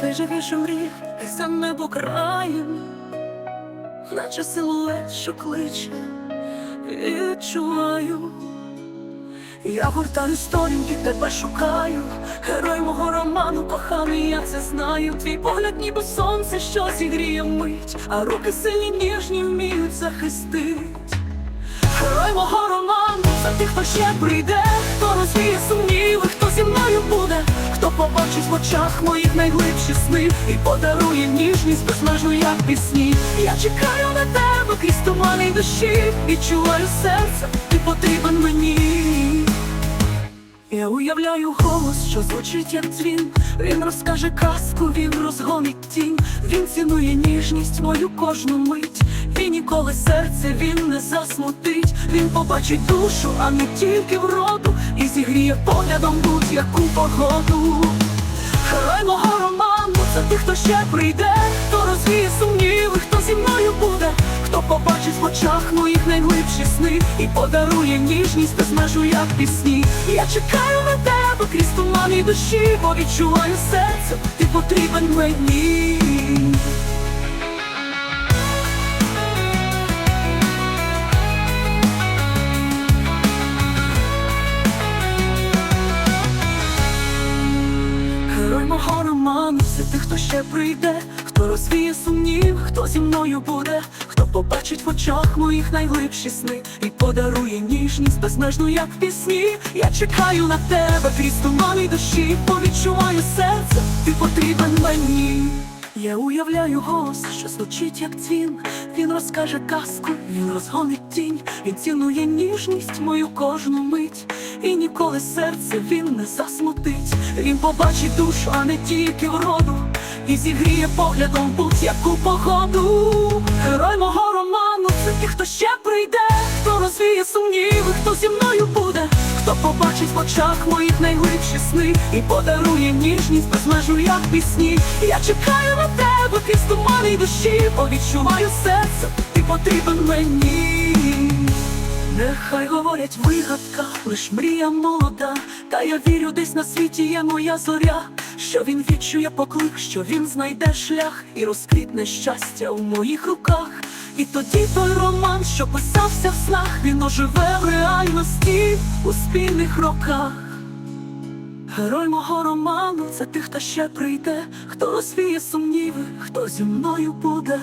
ти живіш у мріях, і за небо краєм, наче силует, що кличе, відчуваю. Я гортаю сторінки, тебе шукаю, герой мого роману, коханий, я це знаю. Твій погляд, ніби сонце, що зігріє мить, а руки сильні ніжні вміють захистить. Герой мого роману, за тих, хто ще прийде, хто розвіє мною буде, хто побачить в очах моїх найглибші сни і подарує ніжність безмежну, як пісні. Я чекаю на тебе крізь тумани й дощі, відчуваю серце, ти потрібен мені. Я уявляю голос, що звучить як дзвін. Він розкаже казку, він розгонить тінь. Він цінує ніжність, мою кожну мить. І ніколи серце він не засмутить. Він побачить душу, а не тільки вроду, і зігріє поглядом будь-яку погоду. Герой мого роману, це тих, хто ще прийде, хто розвіє сумніви, хто зі мною буде, хто побачить в очах моїх найглибші сни і подарує ніжність без межу, як пісні. Я чекаю на тебе крізь тумани душі, бо відчуваю серце, ти потрібен мені. Це тих, хто ще прийде, хто розвіє сумнів, хто зі мною буде, хто побачить в очах моїх найглибші сни і подарує ніжність безмежну, як пісні. Я чекаю на тебе крізь туман душі, дощі, повідчуваю серце, ти потрібен мені. Я уявляю голос, що звучить як дзвін. Він розкаже казку, він розгонить тінь, він цінує ніжність, мою кожну мить. І ніколи серце він не засмутить. Він побачить душу, а не тільки вроду, і зігріє поглядом будь-яку погоду. Герой мого роману, ті, хто ще прийде, хто розвіє сумніви, хто зі мною буде, хто побачить в очах моїх найглибші сни і подарує ніжність без межу, як пісні. Я чекаю на тебе крізь тумани душі, бо відчуваю серце, ти потрібен мені. Нехай говорять вигадка, лиш мрія молода, та я вірю, десь на світі є моя зоря, що він відчує поклик, що він знайде шлях і розквітне щастя у моїх руках. І тоді той роман, що писався в снах, він оживе в реальності у спільних роках. Герой мого роману це тих, хто ще прийде, хто розвіє сумніви, хто зі мною буде.